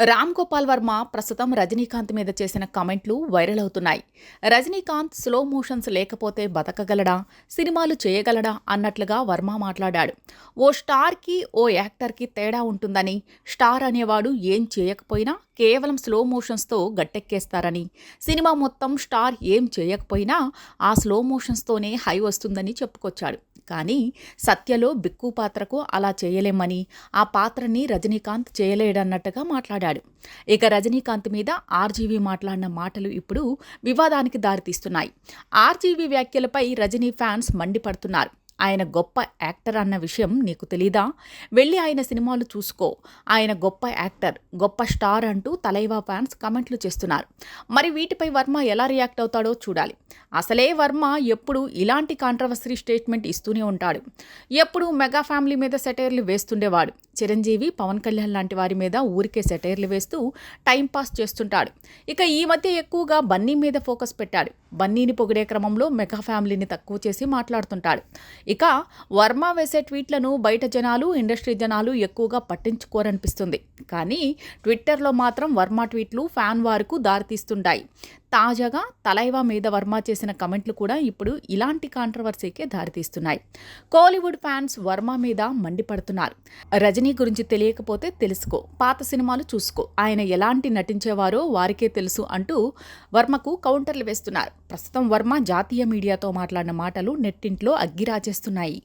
రామ్ గోపాల్ వర్మ ప్రస్తుతం రజనీకాంత్ మీద చేసిన కమెంట్లు వైరల్ అవుతున్నాయి. రజనీకాంత్ స్లో మోషన్స్ లేకపోతే బతకగలడా? సినిమాలు చేయగలడా? అన్నట్లుగా వర్మ మాట్లాడాడు. ఓ స్టార్కి ఓ యాక్టర్కి తేడా ఉంటుందని స్టార్ అనేవాడు ఏం చేయకపోయినా కేవలం స్లో మోషన్స్తో గట్టెక్కేస్తారని సినిమా మొత్తం స్టార్ ఏం చేయకపోయినా ఆ స్లో మోషన్స్తోనే హై వస్తుందని చెప్పుకొచ్చాడు. కానీ సత్యలో బిక్కు పాత్రకు అలా చేయలేమని ఆ పాత్రని రజనీకాంత్ చేయలేడన్నట్టుగా మాట్లాడాడు. ఇక రజనీకాంత్ మీద ఆర్జీవీ మాట్లాడిన మాటలు ఇప్పుడు వివాదానికి దారితీస్తున్నాయి. ఆర్జీవీ వ్యాఖ్యలపై రజనీ ఫ్యాన్స్ మండిపడుతున్నారు. ఆయన గొప్ప యాక్టర్ అన్న విషయం నీకు తెలీదా? వెళ్ళి ఆయన సినిమాలు చూసుకో. ఆయన గొప్ప యాక్టర్ గొప్ప స్టార్ అంటూ తలైవా ఫ్యాన్స్ కమెంట్లు చేస్తున్నారు. మరి వీటిపై వర్మ ఎలా రియాక్ట్ అవుతాడో చూడాలి. అసలే వర్మ ఎప్పుడు ఇలాంటి కాంట్రవర్సరీ స్టేట్మెంట్ ఇస్తూనే ఉంటాడు. ఎప్పుడు మెగా ఫ్యామిలీ మీద సెటైర్లు వేస్తుండేవాడు. చిరంజీవి పవన్ కళ్యాణ్ లాంటి వారి మీద ఊరికే సెటైర్లు వేస్తూ టైంపాస్ చేస్తుంటాడు. ఇక ఈ మధ్య ఎక్కువగా బన్నీ మీద ఫోకస్ పెట్టాడు. బన్నీని పొగిడే క్రమంలో మెగా ఫ్యామిలీని తక్కువ చేసి మాట్లాడుతుంటాడు. ఇక వర్మ వేసే ట్వీట్లను బయట జనాలు ఇండస్ట్రీ జనాలు ఎక్కువగా పట్టించుకోరనిపిస్తుంది. కానీ ట్విట్టర్లో మాత్రం వర్మ ట్వీట్లు ఫ్యాన్ వారికి దారితీస్తుంటాయి. తాజాగా తలైవా మీద వర్మ చేసిన కమెంట్లు కూడా ఇప్పుడు ఇలాంటి కాంట్రవర్సీకే దారితీస్తున్నాయి. కోలీవుడ్ ఫ్యాన్స్ వర్మ మీద మండిపడుతున్నారు. రజనీ గురించి తెలియకపోతే తెలుసుకో పాత సినిమాలు చూసుకో ఆయన ఎలాంటి నటించేవారో వారికే తెలుసు అంటూ వర్మకు కౌంటర్లు వేస్తున్నారు. ప్రస్తుతం వర్మ జాతీయ మీడియాతో మాట్లాడిన మాటలు నెట్టింట్లో అగ్గిరాజేస్తున్నాయి.